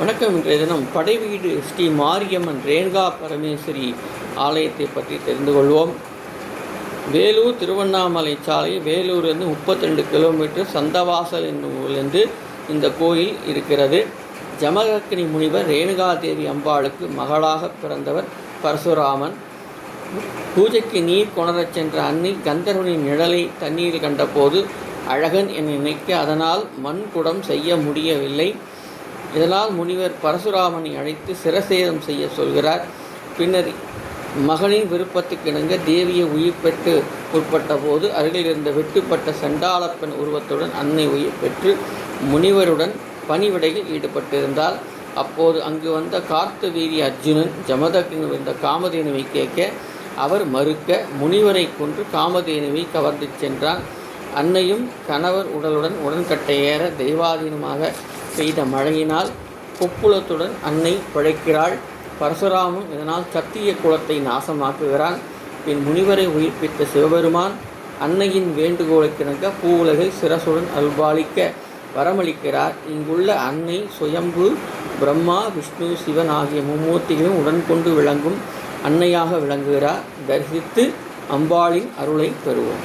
வணக்கம். இன்றைய தினம் படைவீடு ஸ்ரீ மாரியம்மன் ரேணுகா பரமேஸ்வரி ஆலயத்தை பற்றி தெரிந்து கொள்வோம். வேலூர் திருவண்ணாமலை சாலை வேலூர்லேருந்து முப்பத்திரெண்டு கிலோமீட்டர் சந்தவாசல் என்னும் ஊர்லேருந்து இந்த கோயில் இருக்கிறது. ஜமகக்கினி முனிவர் ரேணுகா தேவி அம்பாளுக்கு மகளாக பிறந்தவர் பரசுராமன். பூஜைக்கு நீர் கொணரச் சென்ற அன்னை கந்தர்வனின் நிழலை தண்ணீர் கண்டபோது அழகன் என நினைக்க அதனால் மண் குடம் செய்ய முடியவில்லை. இதனால் முனிவர் பரசுராமனை அழைத்து சிரசேதம் செய்ய சொல்கிறார். பின்னர் மகனின் விருப்பத்துக்கிணங்க தேவியை உயிர் பெற்று உட்பட்ட போது அருகில் இருந்த வெட்டுப்பட்ட சண்டாளப்பன் உருவத்துடன் அன்னை உயிர் பெற்று முனிவருடன் பணிவிடையில் ஈடுபட்டிருந்தால் அப்போது அங்கு வந்த கார்த்தவீரி அர்ஜுனன் ஜமதக்கின் இருந்த காமதேனுவை கேட்க அவர் மறுக்க? முனிவரை கொன்று காமதேனுவை கவர்ந்து சென்றான். அன்னையும் கணவர் உடலுடன் உடன்கட்டை ஏற தெய்வாதீனமாக பெய்த மழையினால் கொப்புளத்துடன் அன்னை பிழைக்கிறாள். பரசுராமன் இதனால் சத்திய குலத்தை நாசமாக்குகிறான். பின் முனிவரை உயிர்ப்பித்த சிவபெருமான் அன்னையின் வேண்டுகோளுக்கிணங்க பூவுலகில் சிரசுடன் அல்பாலிக்க வரமளிக்கிறார். இங்குள்ள அன்னை சுயம்பு பிரம்மா விஷ்ணு சிவன் ஆகிய மும்மூர்த்திகளும் உடன் கொண்டு விளங்கும் அன்னையாக விளங்குகிறார். தரிசித்து அம்பாளின் அருளை பெறுவோம்.